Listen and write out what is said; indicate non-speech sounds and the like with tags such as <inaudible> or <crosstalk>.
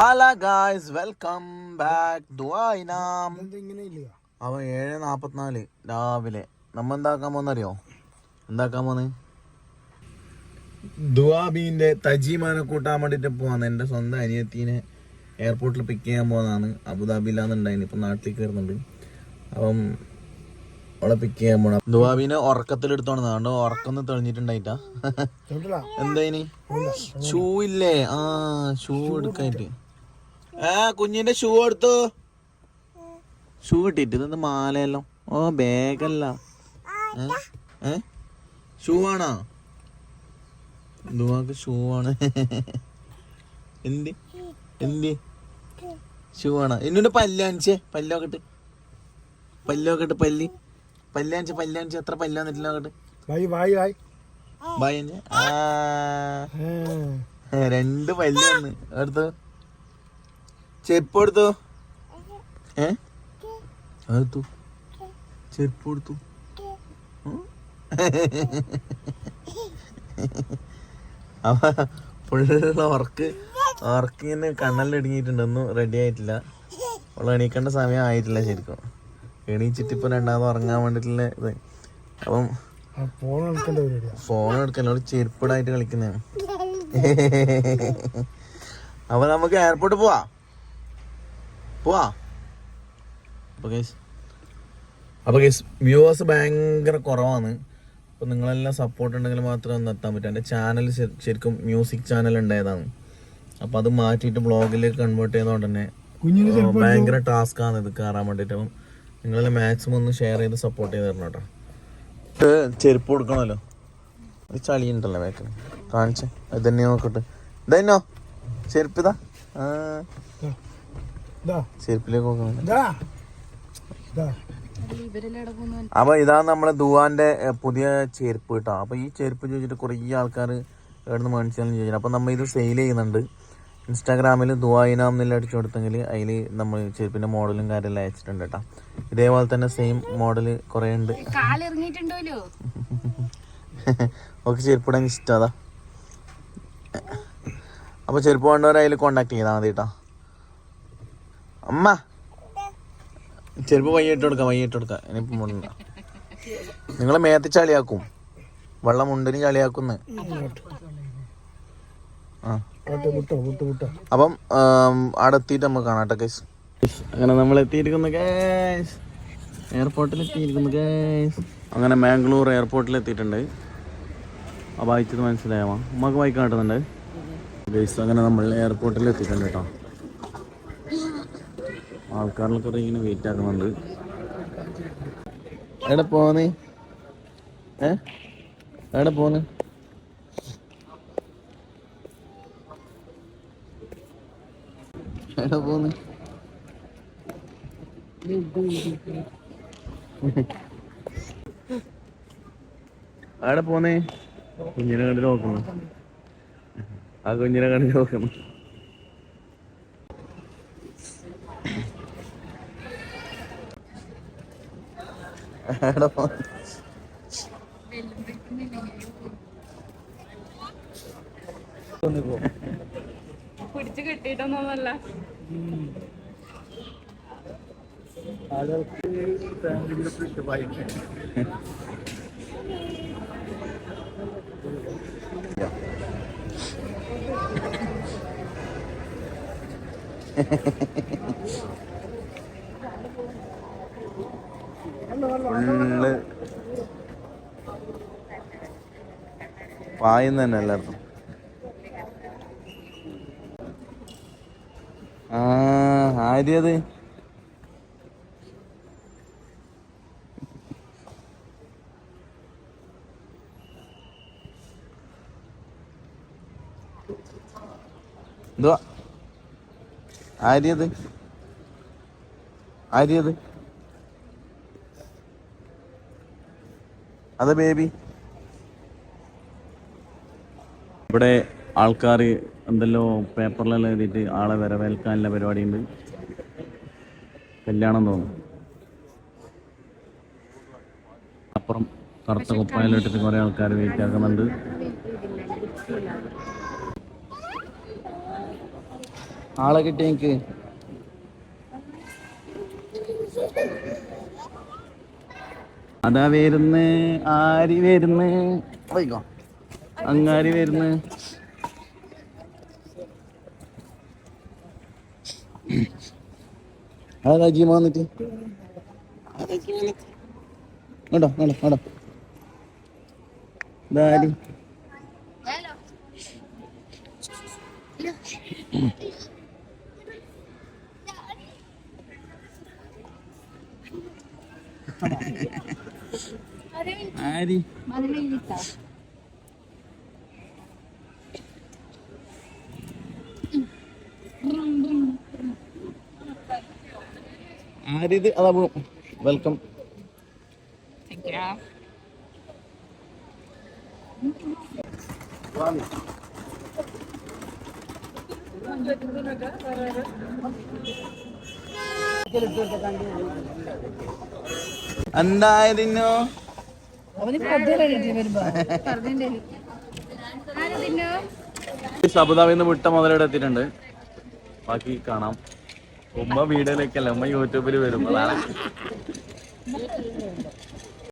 Hello guys welcome back ദുബായിനാം ഏഴ് നാപ്പത്തിനാല് രാവിലെ. നമ്മ എന്താക്കാൻ പോന്നറിയോ എന്താക്കാൻ പോന്ന് ദുവാബീന്റെ തജീമാനെ കൂട്ടാൻ വേണ്ടിട്ട് പോവാന്ന്. എന്റെ സ്വന്തം അനിയത്തിനെ എയർപോർട്ടിൽ പിക്ക് ചെയ്യാൻ പോകുന്നതാണ് അബുദാബിയിലാന്നുണ്ടായിന് ഇപ്പൊ നാട്ടിലേക്ക് വരുന്നുണ്ട്. അപ്പം അവളെ പിക്ക് ചെയ്യാൻ പോണം ദുവാബീനെ ഉറക്കത്തിലെടുത്തോണ്ട് അതുകൊണ്ട് ഉറക്കം തെളിഞ്ഞിട്ടുണ്ടായിട്ടാ. എന്തായി എന്തായിനി? ഷൂ ഇല്ലേ? ആ ഷൂ എടുക്കായിട്ട് ആ കുഞ്ഞിന്റെ ഷൂ എടുത്തു ഷൂ കിട്ടിട്ട് നിന്ന് മാലയല്ലോ? ഓ ബാഗല്ല. ഷൂ ആണോ? ദുവാക്ക് ഷൂ ആണ്? എന്തി? എന്തി? ഷൂ ആണോ? എന്നിട്ട് പല്ലാണിച്ചേ പല്ലൊക്കെ ഇട്ട് പല്ലൊക്കെ ഇട്ട് പല്ലി. പല്ലാണിച്ച് പല്ലാണിച്ച് എത്ര പല്ല് വന്നിട്ടില്ല വായി വായി വായി. ആ. രണ്ട് പല്ലാണ് അടുത്ത് എടുത്തു ചെരുപ്പ് എടുത്തു ഏ? എടുത്തു. ചെരുപ്പ് എടുത്തു. അവ ഫുള്ള് വർക്ക് ഉറക്ക് ഇങ്ങനെ കണ്ണലിടുങ്ങിയിട്ടുണ്ട് ഒന്നും റെഡി ആയിട്ടില്ല. അവൾ എണീക്കേണ്ട സമയം ആയിട്ടില്ല ശരിക്കും. എണീച്ചിട്ട് ഇപ്പൊ രണ്ടാമത് ഉറങ്ങാൻ വേണ്ടിട്ടുള്ള ഇത്. അപ്പം ഫോൺ എടുക്കല്ലോ ചെരുപ്പിടായിട്ട് കളിക്കുന്നതാണ്. അപ്പൊ നമുക്ക് എയർപോർട്ട് പോവാ. പോവാ. അപ്പൊ കേസ് അപ്പോൾ കേസ് വ്യൂവേഴ്സ് ഭയങ്കര കുറവാണ്. അപ്പൊ നിങ്ങളെല്ലാം സപ്പോർട്ട് ഉണ്ടെങ്കിൽ മാത്രമേ ഒന്ന് എത്താൻ പറ്റൂ. എന്റെ ചാനൽ ശരിക്കും മ്യൂസിക് ചാനൽ ഉണ്ടായതാണ്. അപ്പൊ അത് മാറ്റിയിട്ട് ബ്ലോഗിലേക്ക് കൺവേർട്ട് ചെയ്തോണ്ട് തന്നെ ഭയങ്കര ടാസ്ക് ആണ് ഇത് കയറാൻ വേണ്ടിയിട്ട്. അപ്പം നിങ്ങളെല്ലാം മാക്സിമം ഒന്ന് ഷെയർ ചെയ്ത് സപ്പോർട്ട് ചെയ്ത് തരണം കേട്ടോ ചെരുപ്പ് കൊടുക്കണമല്ലോ. ഒരു ചളി ഉണ്ടല്ലോ ബാക്കിൽ കാണിച്ചേ. ഇത് തന്നെ നോക്കട്ടെ. ഇതന്നോ? ചെരുപ്പ് ഇതാ. ആ. ചെരുപ്പിലേക്ക് നോക്കണം അപ്പൊ ഇതാണ് നമ്മളെ ദുവാന്റെ പുതിയ ചെരുപ്പ് കേട്ടോ. അപ്പൊ ഈ ചെരുപ്പ് ചോദിച്ചിട്ട് കുറേ ആൾക്കാർ എവിടുന്ന് മേടിച്ചാലും ചോദിച്ചു അപ്പൊ നമ്മൾ ഇത് സെയിൽ ചെയ്യുന്നുണ്ട് ഇൻസ്റ്റാഗ്രാമിൽ ദുവായിനാം എന്നില്ല അടിച്ചു കൊടുത്തെങ്കിൽ അതിൽ നമ്മൾ ചെരുപ്പിന്റെ മോഡലും കാര്യമെല്ലാം അയച്ചിട്ടുണ്ട് കേട്ടോ. ഇതേപോലെ തന്നെ സെയിം മോഡൽ കുറേ ഉണ്ട്. ഓക്കെ ഒക്കെ ചെരുപ്പിടാൻ ഇഷ്ടം അതാ. അപ്പൊ ചെരുപ്പ് വേണ്ടവരെ അതിൽ കോണ്ടാക്ട് ചെയ്താൽ മതി കേട്ടോ. അമ്മ. ചെരുപ്പ് വയ്യിട്ട് കൊടുക്കാം വയ്യിട്ട് കൊടുക്കാം. ഇനിയിപ്പം മുണ്ട നിങ്ങളെ മേത്ത് ചളിയാക്കും. വെള്ളം മുണ്ടിന് ചളിയാക്കുന്നു. അപ്പം അവിടെ എത്തിയിട്ട് നമുക്ക് കാണാം കേസ് അങ്ങനെ നമ്മൾ എത്തിയിരിക്കുന്നു കേസ് എയർപോർട്ടിൽ എത്തിയിരിക്കുന്നു കേസ് അങ്ങനെ മാംഗ്ലൂർ എയർപോർട്ടിൽ എത്തിയിട്ടുണ്ട്. ആ വായിച്ചത് മനസ്സിലായാമോ ഉമ്മക്ക് വായിക്കാൻ കിട്ടുന്നുണ്ട്. അങ്ങനെ നമ്മൾ എയർപോർട്ടിൽ എത്തിയിട്ടുണ്ട് കേട്ടോ. ആൾക്കാരിലൊക്കെ ഇങ്ങനെ വെയിറ്റ് ആക്കുന്നുണ്ട്. എവിടെ പോന്നേ ഏ? എവിടെ പോന്ന് എവിടെ പോന്ന് എവിടെ പോന്നേ കുഞ്ഞിനെ കണ്ടിട്ട് നോക്കണം ആ കുഞ്ഞിനെ കണ്ടിട്ട് നോക്കുന്നു. പിടിച്ച് കെട്ടിയിട്ടൊന്നല്ല <laughs> ഫുള്ള് പായുന്ന തന്നെ എല്ലായിടത്തും ആ ആര്യത് എന്തുവാ? ആര്യത് ആര്യത് അതെ ബേബി. ഇവിടെ ആൾക്കാർ എന്തല്ലോ പേപ്പറിലെല്ലാം എഴുതിയിട്ട് ആളെ വരവേൽക്കാനുള്ള പരിപാടിയുണ്ട്. കല്യാണം തോന്നുന്നു. അപ്പുറം കറുത്ത കുപ്പായിലിട്ടിട്ട് കുറേ ആൾക്കാർ വെയിറ്റ് ആക്കുന്നുണ്ട് ആളെ കിട്ടി എനിക്ക്. അതാ വരുന്ന് ആരി വരുന്ന്? പോയിക്കോ. അങ്ങാരി വരുന്ന്? അതാ ജീമ വന്നിട്ട്. ഇതാരി? <laughs> ആരി ആരിത് അതാ വെൽക്കം എന്തായതിന്നോ അബുദാബിയിൽ നിന്ന് വിട്ട മുതലിവിടെ എത്തിയിട്ടുണ്ട്. ബാക്കി കാണാം. ഉമ്മ വീഡിയോയിലേക്കല്ല ഉമ്മ യൂട്യൂബിൽ വരും. അതാണ്.